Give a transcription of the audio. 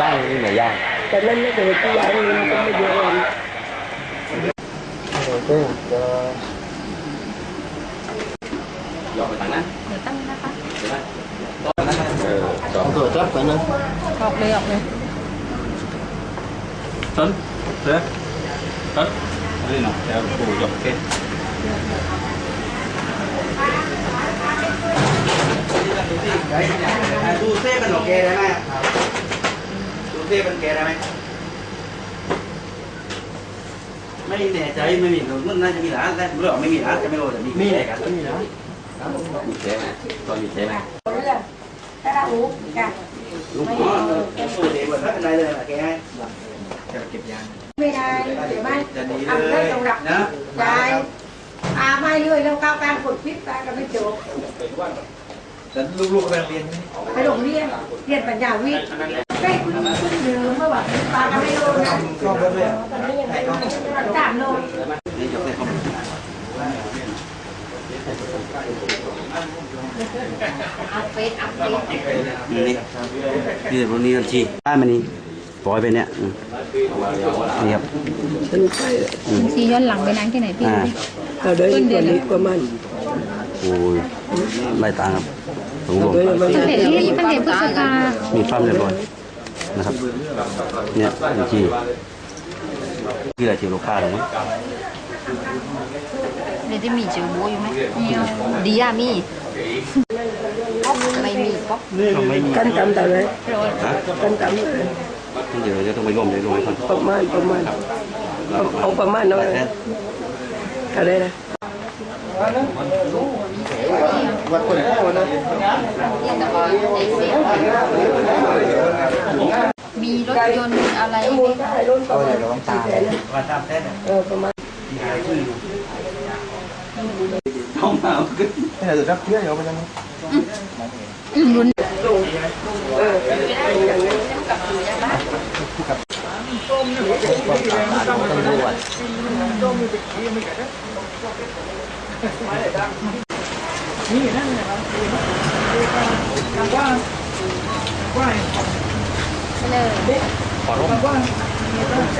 ย่างนี่ไหนย่างแต่นั่นไม่เป็นที่ย้ายเงินก็ไม่เยอะเลยหยอกไปตังนะเดี๋ยว ตั้งนะคะเออจอตัวจับกันนะออกเลยออกเลยต้นเสือต้นนี่เนาะเดี๋ยวกูหยอกเก็ดูเซ่เป็นโอเคได้ไหมดูเซ่เป็นแกได้ไหมไม่แน่ใจไม่มีมันน่าจะมีร้านแต่เรื่องไม่มีร้านจะไม่รู้แต่มีมีกันมีเจ๊ไหมตอนมีเจ๊ไหมถ้าเราหูจ้ะลูกอ๋อสูตรเองแบบนั้นอะไรเลยแกให้ไม่ได้เดี๋ยวไม่จะดีเอาเลได้ยตรงรับนะได้อาไม่เลยแล้วก้าวกลางกดพิษตาก็ไม่จบแต่ลูกๆไปเรียนไปโรงเรียนเรียนปัญญาวิทย์ ใกล้คุณคุณเดิมเมื่อวันปาไม่รู้นะก็ไปเรียนสามโลนี่ยกให้เขาอัพเฟซอัพเฟซนี่นี่พวกนี้กันชีได้มานี่ปล่อยไปเนี่ยนี่ครับซีย้อนหลังไปนั่งที่ไหนพี่อ่าเราได้กว่านี้กว่ามันโอ้ยไล่ตามครับตรงลงตั้งแต่ที่ตั้งแต่พฤษภามีฟ้ามเรียบร้อย นะครับ เนี่ยบัญชีที่อะไรที่ลูกค้าถูกไหมเดี๋ยวจะมีเจอโบอยู่ไหมดีอะมีก๊อกไม่มีก๊อกไม่มีกันตำแต่ไหนฮะกันตำเดี๋ยวจะต้องไปร่วมเลยร่วมกันประมาณประมาณเอาประมาณน้อยอะไรนะมีร ถยนต์อะไรไหมรุ่นประมาณสี่แสนว่าตามแท้เนี่ยเออประมาณห้องน้ำขึ้นรุ่นเอออย่างนี้เเลย